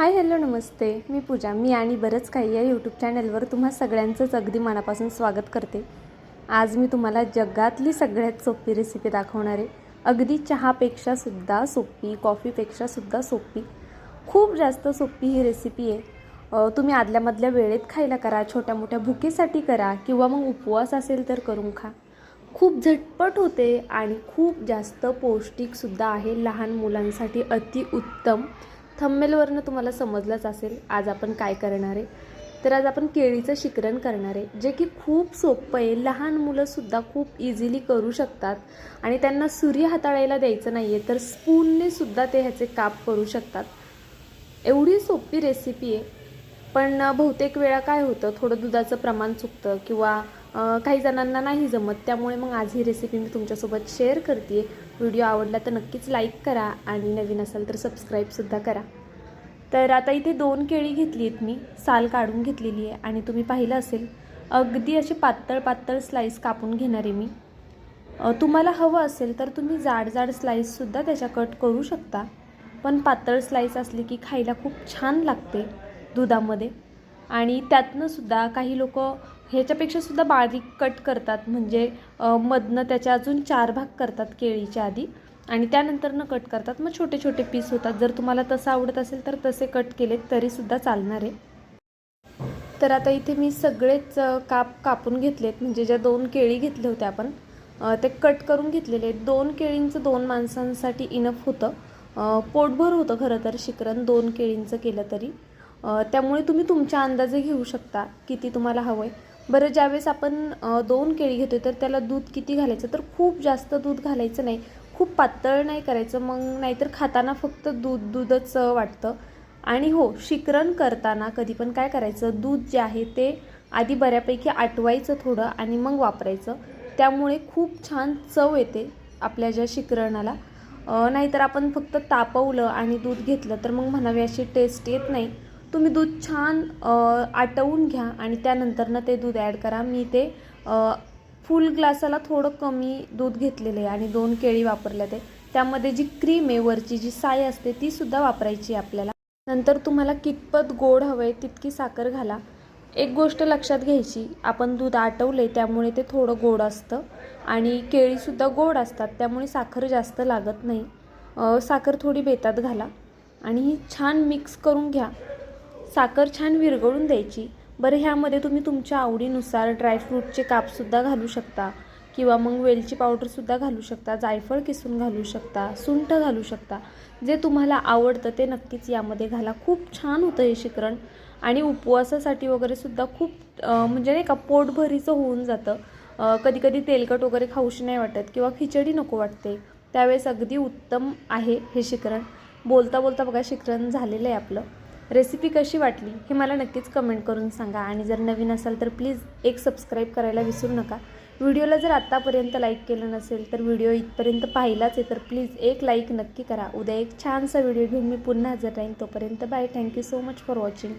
Hi hello नमस्ते. मी पूजा. मी आणि बरंच काही या यूट्यूब चॅनलवर तुम्हा सगळ्यांचंच अगदी मनापासून स्वागत करते. आज मी तुम्हाला जगातली सगळ्यात सोपी रेसिपी दाखवणार आहे. अगदी चहापेक्षा सुद्धा सोपी कॉफीपेक्षा सुद्धा सोपी खूप जास्त सोपी ही रेसिपी आहे. तुम्ही आदल्यामधल्या वेळेत खायला करा छोट्या मोठ्या भुकेसाठी करा किंवा मग उपवास असेल तर करून खा. खूप झटपट होते आणि खूप जास्त पौष्टिकसुद्धा आहे लहान मुलांसाठी अतिउत्तम. थंबेलवरनं तुम्हाला समजलंच असेल आज आपण काय करणार आहे? तर आज आपण केळीचं शिकरण करणार आहे जे की खूप सोपं आहे. लहान मुलंसुद्धा खूप इझिली करू शकतात आणि त्यांना सूर्य हाताळायला द्यायचं नाही आहे तर स्पूनने सुद्धा ते ह्याचे काप करू शकतात. एवढी सोपी रेसिपी आहे. पण बहुतेक वेळा काय होतं थोडं दुधाचं प्रमाण चुकतं किंवा काही जणांना नाही जमत त्यामुळे मग आज ही रेसिपी मी तुमच्यासोबत शेअर करते व्हिडिओ आवडला तर नक्कीच लाईक करा आणि नवीन असाल तर सबस्क्राईबसुद्धा करा. तर आता इथे दोन केळी घेतली आहेत मी साल काढून घेतलेली आहे आणि तुम्ही पाहिलं असेल अगदी असे पातळ पातळ स्लाईस कापून घेणार आहे मी. तुम्हाला हवं असेल तर तुम्ही जाड जाड स्लाईससुद्धा त्याच्या कट करू शकता. पण पातळ स्लाईस असली की खायला खूप छान लागते दुधामध्ये. आणि त्यातनंसुद्धा काही लोक ह्याच्यापेक्षा सुद्धा बारीक कट करतात. म्हणजे मधनं त्याच्या अजून चार भाग करतात केळीच्या आधी. आणि त्यानंतरनं कट करतात. मग छोटे छोटे पीस होतात. जर तुम्हाला तसं आवडत असेल तर तसे कट केलेत तरीसुद्धा चालणार आहे. तर आता इथे मी सगळेच काप कापून घेतलेत. म्हणजे ज्या दोन केळी घेतल्या होत्या आपण ते कट करून घेतलेले आहेत. दोन केळींचं दोन माणसांसाठी इनफ होतं. पोटभर होतं खरं तर शिकरण दोन केळींचं केलं तरी. त्यामुळे तुम्ही तुमच्या अंदाजे घेऊ शकता किती तुम्हाला हवं आहे बरं ज्यावेळेस आपण दोन केळी घेतो तर त्याला दूध किती घालायचं? तर खूप जास्त दूध घालायचं नाही. खूप पातळ नाही करायचं मग नाहीतर खाताना फक्त दूध दूधच वाटतं. आणि हो शिकरण करताना कधी पण काय करायचं? दूध जे आहे ते आधी बऱ्यापैकी आटवायचं थोडं आणि मग वापरायचं. त्यामुळे खूप छान चव येते आपल्या ज्या शिकरणाला. नाहीतर आपण फक्त तापवलं आणि दूध घेतलं तर मग म्हणावी अशी टेस्ट येत नाही. तुम्ही दूध छान आटवून घ्या आणि त्यानंतरनं ते दूध ॲड करा. मी ते फुल ग्लासाला थोडं कमी दूध घेतलेलं आहे आणि दोन केळी वापरल्या ते त्यामध्ये जी क्रीम आहे वरची जी साय असते ती सुद्धा वापरायची आपल्याला. नंतर तुम्हाला कितपत गोड हवं आहे तितकी साखर घाला. एक गोष्ट लक्षात घ्यायची आपण दूध आटवले त्यामुळे ते थोडं गोड असतं. आणि केळीसुद्धा गोड असतात त्यामुळे साखर जास्त लागत नाही. साखर थोडी बेतात घाला. आणि ही छान मिक्स करून घ्या. साखर छान विरघळून द्यायची. बरं ह्यामध्ये तुम्ही तुमच्या आवडीनुसार ड्रायफ्रूटचे कापसुद्धा घालू शकता किंवा मग वेलची पावडरसुद्धा घालू शकता जायफळ किसून घालू शकता सुंठ घालू शकता. जे तुम्हाला आवडतं ते नक्कीच यामध्ये घाला. खूप छान होतं हे शिकरण. आणि उपवासासाठी वगैरे सुद्धा खूप म्हणजे नाही का पोटभरीचं होऊन जातं. कधी कधी तेलकट वगैरे खाऊशी नाही वाटत किंवा खिचडी नको वाटते. त्यावेळेस अगदी उत्तम आहे हे शिकरण. बोलता बोलता बघा शिकरण झालेलं आहे आपलं. रेसिपी कशी वाटली हे मला नक्कीच कमेंट करून सांगा. आणि जर नवीन असाल तर प्लीज एक सबस्क्राईब करायला विसरू नका. व्हिडिओला जर आत्तापर्यंत लाईक केलं नसेल तर व्हिडिओ इथपर्यंत पाहिलाच आहे तर प्लीज एक लाईक नक्की करा. उद्या एक छानसा व्हिडिओ घेऊन मी पुन्हा हजर राहीन. तोपर्यंत bye thank you so much for watching